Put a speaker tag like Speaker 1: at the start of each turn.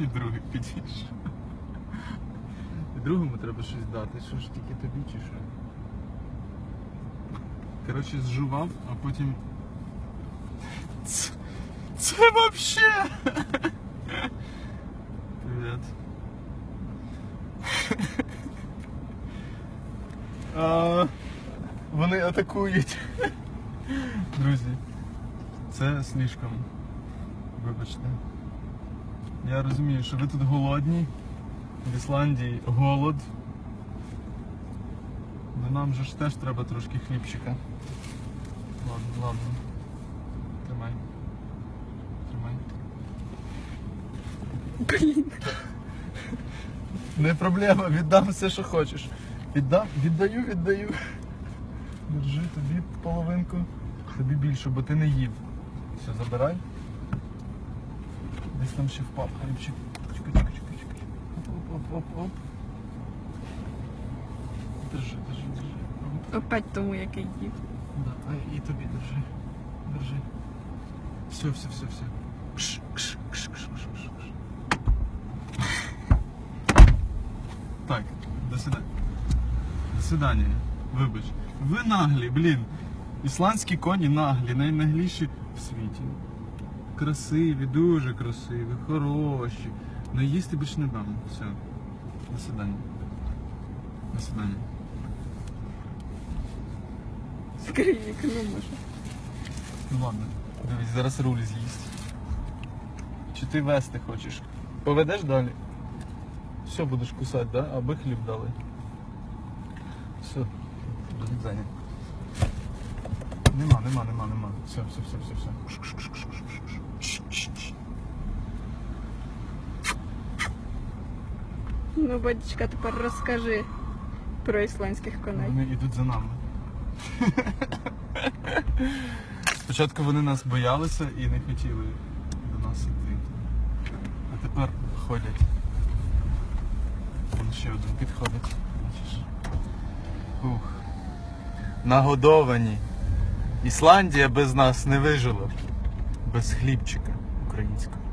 Speaker 1: І другий підійшов. І другому треба щось дати. Що ж тільки тобі чи що? Коротше, зжував, а потім. Це, це вообще! Привіт. А, вони атакують. Друзі, це слишком. Вибачте. Я розумію, що ви тут голодні. В Ісландії голод. Ну нам же ж теж треба трошки хлібчика. Ладно, ладно. Тримай. Тримай.
Speaker 2: Блін.
Speaker 1: Не проблема, віддам все, що хочеш. Віддам, віддаю, віддаю. Держи тобі половинку, тобі більше, бо ти не їв. Все, забирай. Там ще впав хлібчик. Чекай, чекай, чекай, чекай. Оп, оп, оп, оп. Держи, держи, держи. Оп.
Speaker 2: Опять тому, який їв.
Speaker 1: Да, а і тобі держи. Держи. Все, все, все, все. Кш, кш, кш, кш, кш, кш. Так, до свидання. До свидання. Вибач. Ви наглі, блін. Ісландські коні наглі, найнагліші в світі. Красиві, дуже красиві, хороші. Ну їсти більше не дам. Все. До свидання. До свидання.
Speaker 2: Скринік, ну може.
Speaker 1: Ну ладно, дивись, зараз руль з'їсть. Чи ти вести хочеш? Поведеш далі? Все будеш кусати, да? Аби хліб дали. Все, до зайнят. Нема, нема, нема, нема. Все, все, все, все, все.
Speaker 2: Ну, батечка, тепер розкажи про ісландських коней.
Speaker 1: Вони йдуть за нами. Спочатку вони нас боялися і не хотіли до нас йти. А тепер ходять. Вон ще один підходить. Бачиш? Ух. Нагодовані. Ісландія без нас не вижила. Без хлібчика українського.